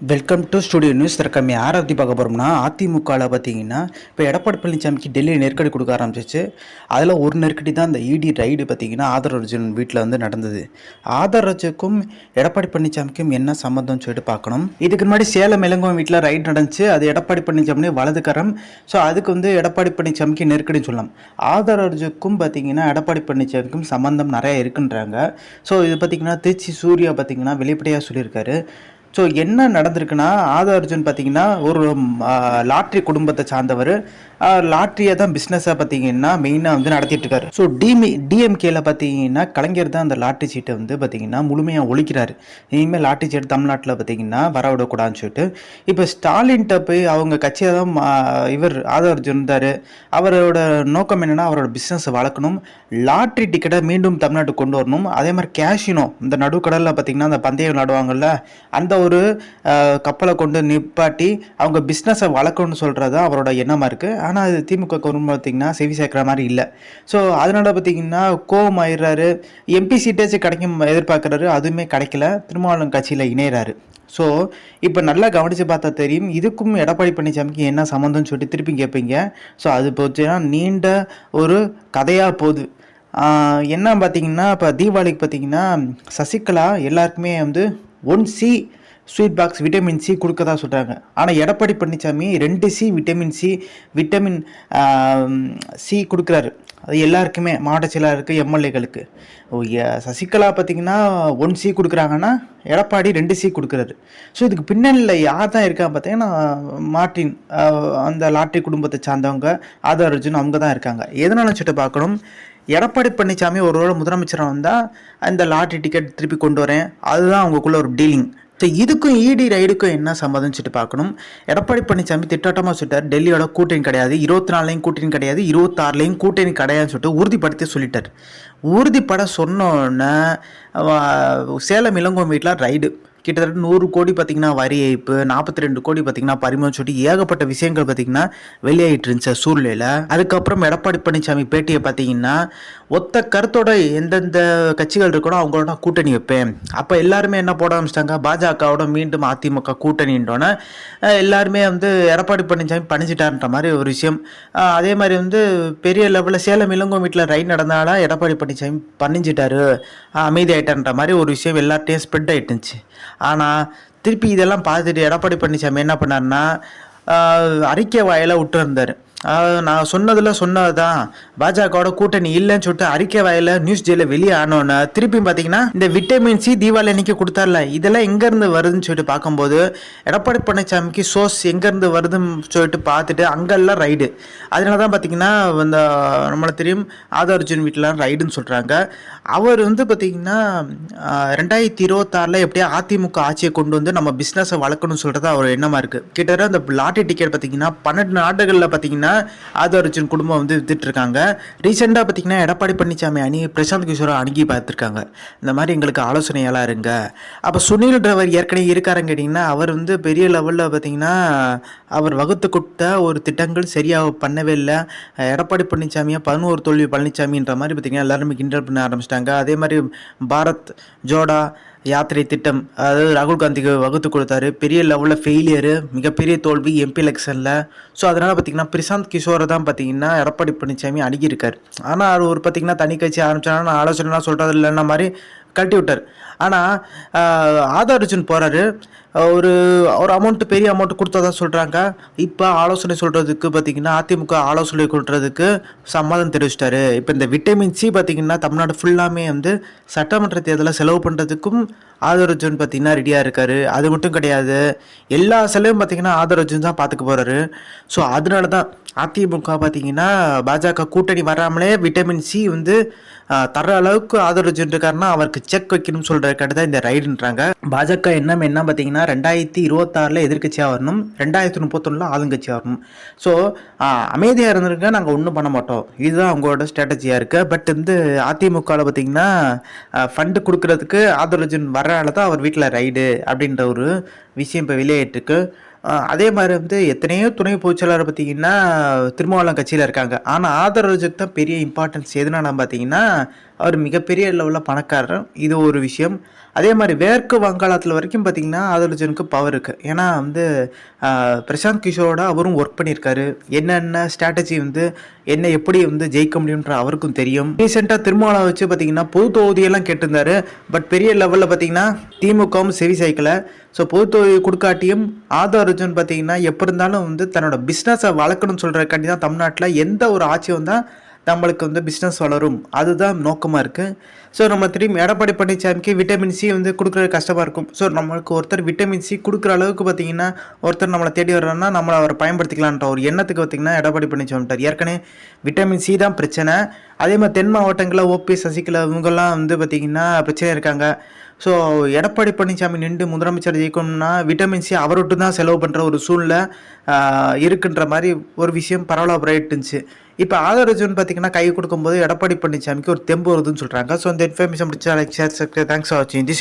Welcome to studio news திறக்கம் யாரை பற்றி பார்க்க போகிறோம்னா அதிமுகவில் பார்த்தீங்கன்னா இப்போ எடப்பாடி பழனிசாமிக்கு டெல்லி நெருக்கடி கொடுக்க ஆரம்பிச்சிச்சு அதில் ஒரு நெருக்கடி தான் இந்த இடி ரைடு பார்த்தீங்கன்னா ஆதர் அர்ஜுன் வீட்டில் வந்து நடந்தது. ஆதர் அர்ஜுக்கும் எடப்பாடி பழனிசாமிக்கும் என்ன சம்மந்தம்னு சொல்லிட்டு பார்க்கணும். இதுக்கு முன்னாடி சேலம் இளங்கோவன் வீட்டில் ரைடு நடந்துச்சு. அது எடப்பாடி பழனிசாமி வலதுக்கரம் ஸோ அதுக்கு வந்து எடப்பாடி பழனிசாமிக்கு நெருக்கடின்னு சொல்லலாம். ஆதர் அர்ஜுக்கும் பார்த்தீங்கன்னா எடப்பாடி பழனிசாமிக்கும் சம்மந்தம் நிறையா இருக்குன்றாங்க. ஸோ இது பார்த்தீங்கன்னா திருச்சி சூர்யா பார்த்தீங்கன்னா வெளிப்படையாக சொல்லியிருக்காரு. ஸோ என்ன நடந்திருக்குன்னா ஆதா அர்ஜுன் பார்த்தீங்கன்னா ஒரு லாட்ரி குடும்பத்தை சார்ந்தவர். லாட்ரியை தான் பிஸ்னஸாக பார்த்தீங்கன்னா மெயினாக வந்து நடத்திட்டு இருக்காரு. ஸோ டிமி டிஎம்கேல பார்த்தீங்கன்னா கலைஞர் தான் அந்த லாட்ரி சீட்டை வந்து பார்த்தீங்கன்னா முழுமையாக ஒழிக்கிறாரு. இனிமேல் லாட்ரி சீட்டு தமிழ்நாட்டில் பார்த்தீங்கன்னா வரவிடக்கூடாதுன்னு சொல்லிட்டு. இப்போ ஸ்டாலின்கிட்ட போய் அவங்க கட்சியை தான் மா- இவர் ஆதரவு இருந்தார் அவரோட நோக்கம் என்னென்னா அவரோட பிஸ்னஸை வளர்க்கணும். லாட்ரி டிக்கெட்டை மீண்டும் தமிழ்நாட்டுக்கு கொண்டு வரணும். அதே மாதிரி கேஷினோ இந்த நடுக்கடலில் பார்த்தீங்கன்னா அந்த பந்தயம் விளையாடுவாங்கல்ல அந்த ஒரு கப்பலை கொண்டு நிப்பாட்டி அவங்க பிஸ்னஸை வளர்க்கணும்னு சொல்கிறது தான் அவரோட எண்ணமாக இருக்குது ஆனால் அது திமுக கவர்மெண்ட் பார்த்தீங்கன்னா செவி சேர்க்குற மாதிரி இல்லை. ஸோ அதனால் பார்த்தீங்கன்னா கோவம் ஆயிடுறாரு. எம்பி சீட்டேஜ் கிடைக்கும் எதிர்பார்க்குறாரு. அதுவுமே கிடைக்கல. திருமாவளவன் கட்சியில் இணையிறாரு. ஸோ இப்போ நல்லா கவனித்து பார்த்தா தெரியும். இதுக்கும் எடப்பாடி பழனிசாமிக்கு என்ன சம்மந்தம்னு சொல்லிட்டு திருப்பி கேட்பீங்க ஸோ அது போச்சுன்னா நீண்ட ஒரு கதையாக போகுது. என்ன பார்த்தீங்கன்னா இப்போ தீபாவளிக்கு பார்த்தீங்கன்னா சசிகலா எல்லாருக்குமே வந்து one C sweet box vitamin C கொடுக்கதா சொல்கிறாங்க ஆனால் எடப்பாடி பழனிசாமி ரெண்டு C vitamin C vitamin C கொடுக்குறாரு. அது எல்லாருக்குமே மாவட்ட செயலாளருக்கு எம்எல்ஏகளுக்கு சசிகலா பார்த்தீங்கன்னா ஒன் சி கொடுக்குறாங்கன்னா எடப்பாடி ரெண்டு சி கொடுக்குறாரு. ஸோ இதுக்கு பின்னணியில் யார் தான் இருக்கா பார்த்தீங்கன்னா மார்ட்டின் அந்த லாட்ரி குடும்பத்தை சார்ந்தவங்க ஆதர் அர்ஜுன் அவங்க தான் இருக்காங்க. எதனால சொல்லிட்டு பார்க்கணும்? எடப்பாடி பழனிசாமி ஒரு வேளை முதலமைச்சராக வந்தால் அந்த லாட்ரி டிக்கெட் திருப்பி கொண்டு வரேன். அதுதான் அவங்களுக்குள்ள ஒரு டீலிங் ஸோ இதுக்கும் இடி ரைடுக்கும் என்ன சம்மதம்னு சொல்லிட்டு பார்க்கணும். எடப்பாடி பழனிசாமி திட்டவட்டமாக சொல்லிட்டார். டெல்லியோட கூட்டணி கிடையாது. இருபத்தி நாலுலையும் கூட்டணி கிடையாது. இருபத்தாறுலையும் கூட்டணி கிடையாதுன்னு சொல்லிட்டு உறுதிப்படுத்தி சொல்லிட்டார். உறுதிப்பட சொன்னோன்னே சேலம் இளங்கோ வீட்டில் ரைடு. கிட்டத்தட்ட நூறு கோடி பார்த்தீங்கன்னா வரி ஏய்ப்பு நாற்பத்தி ரெண்டு கோடி பார்த்தீங்கன்னா பறிமுதல் சொல்லி ஏகப்பட்ட விஷயங்கள் பார்த்தீங்கன்னா வெளியாகிட்டு இருந்துச்சு சூழ்நிலையில். அதுக்கப்புறம் எடப்பாடி பழனிசாமி பேட்டியை பார்த்தீங்கன்னா ஒத்த கருத்தோட எந்தெந்த கட்சிகள் இருக்கணும் அவங்களோட கூட்டணி வைப்பேன். அப்போ எல்லாருமே என்ன போட ஆரம்பிச்சிட்டாங்க? பாஜகவோட மீண்டும் அதிமுக கூட்டணின்றோன்னே எல்லாருமே வந்து எடப்பாடி பழனிசாமி பணிச்சிட்டார்ன்ற மாதிரி ஒரு விஷயம். அதே மாதிரி வந்து பெரிய லெவலில் சேலம் இளங்கோ வீட்டில் ரயில் நடந்தாலும் எடப்பாடி பழனிசாமி பணிஞ்சிட்டாரு அமைதி ஆயிட்டார்ன்ற மாதிரி ஒரு விஷயம் எல்லார்ட்டையும் ஸ்ப்ரெட் ஆகிட்டுச்சு ஆனால் திருப்பி இதெல்லாம் பார்த்துட்டு எடப்பாடி பழனிசாமி என்ன பண்ணாருன்னா அறிக்கை வாயில விட்டுருந்தார் நான் சொன்னதில் சொன்னதுதான் பாஜகவோட கூட்டணி இல்லைன்னு சொல்லிட்டு அறிக்கை வாயில நியூஸ் ஜெயில வெளியே ஆனோன்னு திருப்பி பார்த்தீங்கன்னா இந்த விட்டமின் சி தீபாவளி அன்னைக்கு கொடுத்தார்ல இதெல்லாம் எங்கேருந்து வருதுன்னு சொல்லிட்டு பார்க்கும்போது எடப்பாடி பழனிசாமிக்கு சோர்ஸ் எங்கேருந்து வருதுன்னு சொல்லிட்டு பார்த்துட்டு அங்கெல்லாம் ரைடு அதனால தான் பார்த்தீங்கன்னா இந்த நம்மளை தெரியும் ஆதர் அர்ஜுன் வீட்டிலாம் ரைடுன்னு சொல்கிறாங்க அவர் வந்து பார்த்தீங்கன்னா ரெண்டாயிரத்தி இருபத்தாறில் எப்படியா அதிமுக ஆட்சியை கொண்டு வந்து நம்ம பிஸ்னஸை வளர்க்கணும்னு சொல்கிறது அவர் எண்ணமாக இருக்குது கிட்டத்தட்ட அந்த லாட்டரி டிக்கெட் பார்த்தீங்கன்னா பன்னெண்டு நாடுகளில் பார்த்தீங்கன்னா ஆதர் அர்ஜுன் குடும்பம் வந்து வித்துட்டு இருக்காங்க ரீசெண்டாக பார்த்தீங்கன்னா எடப்பாடி பழனிசாமி அணி பிரசாந்த் கிஷோரை அணுகி பார்த்துருக்காங்க. இந்த மாதிரி எங்களுக்கு ஆலோசனையெல்லாம் இருங்க. அப்போ சுனில் டிரைவர் ஏற்கனவே இருக்காருன்னு கேட்டிங்கன்னா அவர் வந்து பெரிய லெவலில் பார்த்தீங்கன்னா அவர் வகுத்து கொடுத்த ஒரு திட்டங்கள் சரியாக பண்ணவே இல்லை. எடப்பாடி பழனிசாமியாக பதினோரு தோல்வி பழனிசாமின்ற மாதிரி பார்த்தீங்கன்னா எல்லாருமே கிண்டல் பண்ண ஆரம்பிச்சிட்டாங்க. அதே மாதிரி பாரத் ஜோடா யாத்திரை திட்டம். அதாவது ராகுல் காந்திக்கு வகுத்து கொடுத்தாரு. பெரிய லெவலில் ஃபெயிலியரு மிகப்பெரிய தோல்வி எம்பி எலெக்ஷனில் ஸோ அதனால் பார்த்தீங்கன்னா பிரசாந்த் கிஷோரை தான் பார்த்தீங்கன்னா எடப்பாடி பழனிசாமி அணுகியிருக்கார். ஆனால் அவர் ஒரு பார்த்தீங்கன்னா தனி கட்சி ஆரம்பிச்சாங்கன்னா ஆலோசனைலாம் சொல்கிறது இல்லைன்னா மாதிரி கழட்டி விட்டார். ஆனால் ஆதார் அர்ஜுன் போகிறாரு ஒரு ஒரு அமௌண்ட் பெரிய அமௌண்ட் கொடுத்ததா சொல்கிறாங்க இப்போ ஆலோசனை சொல்கிறதுக்கு பார்த்தீங்கன்னா அதிமுக ஆலோசனை கொடுறதுக்கு சம்மதம் தெரிவிச்சிட்டாரு. இப்போ இந்த விட்டமின் சி பார்த்தீங்கன்னா தமிழ்நாடு ஃபுல்லாமே வந்து சட்டமன்ற தேர்தலில் செலவு பண்ணுறதுக்கும் ஆதரவஜன் பார்த்திங்கன்னா ரெடியாக இருக்காரு. அது மட்டும் கிடையாது. எல்லா செலவும் பார்த்தீங்கன்னா ஆதரவஜன் தான் பார்த்துக்க போகிறாரு ஸோ அதனால தான் அதிமுக பார்த்திங்கன்னா பாஜக கூட்டணி வராமலே விட்டமின் சி வந்து தர அளவுக்கு ஆதரவஜன் இருக்காருன்னா அவருக்கு செக் வைக்கணும்னு சொல்கிறதுக்காக தான் இந்த ரைடுன்றாங்க பாஜக என்ன என்ன பார்த்தீங்கன்னா ரெண்டாயிரத்தி இருபத்தாறில் எதிர்க்கட்சியாக வரணும். ரெண்டாயிரத்தி முப்பத்தொன்னில் ஆளுங்கட்சியாக வரணும். ஸோ அமைதியாக இருந்திருக்க? நாங்கள் ஒன்றும் பண்ண மாட்டோம். இதுதான் அவங்களோட ஸ்ட்ராட்டஜியாக இருக்குது பட் வந்து அதிமுகவில் பார்த்திங்கன்னா ஃபண்டு கொடுக்குறதுக்கு ஆதரஜன் வர்றனால தான் அவர் வீட்டில் ரைடு அப்படின்ற ஒரு விஷயம் இப்போ வெளியாயிட்டிருக்கு அதே மாதிரி வந்து எத்தனையோ துணை பொதுச்செயலாளர் பார்த்திங்கன்னா திருமாவளம் கட்சியில் இருக்காங்க. ஆனால் ஆதரவுக்கு தான் பெரிய இம்பார்ட்டன்ஸ் எதுனா பார்த்தீங்கன்னா அவர் மிகப்பெரிய லெவலில் பணக்காரர். இது ஒரு விஷயம். அதே மாதிரி மேற்கு வங்காளத்தில் வரைக்கும் பார்த்தீங்கன்னா ஆதர்ஜனுக்கு பவர் இருக்குது ஏன்னா வந்து பிரசாந்த் கிஷோரோட அவரும் ஒர்க் பண்ணியிருக்காரு. என்னென்ன ஸ்ட்ராட்டஜி வந்து என்ன எப்படி வந்து ஜெயிக்க முடியுன்ற அவருக்கும் தெரியும். ரீசெண்டாக திருமாவளை வச்சு பார்த்தீங்கன்னா பொது தொகுதியெல்லாம் கேட்டிருந்தாரு. பட் பெரிய லெவலில் பார்த்தீங்கன்னா திமுகவும் செவி சைக்கிளை ஸோ பொது தொகுதி கொடுக்காட்டியும் ஆதவ அர்ஜுன் பார்த்தீங்கன்னா எப்போ இருந்தாலும் வந்து தன்னோட பிஸ்னஸை வளர்க்கணும்னு சொல்கிறக்காண்டி தான் தமிழ்நாட்டில் எந்த ஒரு ஆட்சி வந்தால் நம்மளுக்கு வந்து பிஸ்னஸ் வளரும். அதுதான் நோக்கமாக இருக்குது ஸோ நம்ம திரும்பி எடப்பாடி பழனிசாமிக்கு விட்டமின் சி வந்து கொடுக்குறது கஷ்டமாக இருக்கும். ஸோ நம்மளுக்கு ஒருத்தர் விட்டமின் சி கொடுக்குற அளவுக்கு பார்த்தீங்கன்னா ஒருத்தர் நம்மளை தேடி வர்றாருன்னா நம்மளை அவரை பயன்படுத்திக்கலான்ற ஒரு எண்ணத்துக்கு பார்த்தீங்கன்னா எடப்பாடி பழனிசாமி ஏற்கனவே விட்டமின் சி தான் பிரச்சனை. அதே மாதிரி தென் மாவட்டங்களில் ஓபி சசிகலா இவங்கெல்லாம் வந்து பார்த்திங்கன்னா பிரச்சனை இருக்காங்க. ஸோ எடப்பாடி பழனிசாமி நின்று முதலமைச்சர் ஜெயிக்கணும்னா விட்டமின் சி அவரோட்டு தான் செலவு பண்ணுற ஒரு சூழ்நிலை இருக்குன்ற மாதிரி ஒரு விஷயம் பரவலாக இருந்துச்சு. இப்போ ஆதரஜன் பார்த்தீங்கன்னா கை கொடுக்கும்போது எடப்பாடி பழனிசாமிக்கு ஒரு தெம்பு வருதுன்னு சொல்கிறாங்க ஸோ இந்த இன்ஃபர்மேஷன் பிடிச்சா லைக் ஷேர் தேங்க்ஸ் ஃபார் வாட்சிங் தி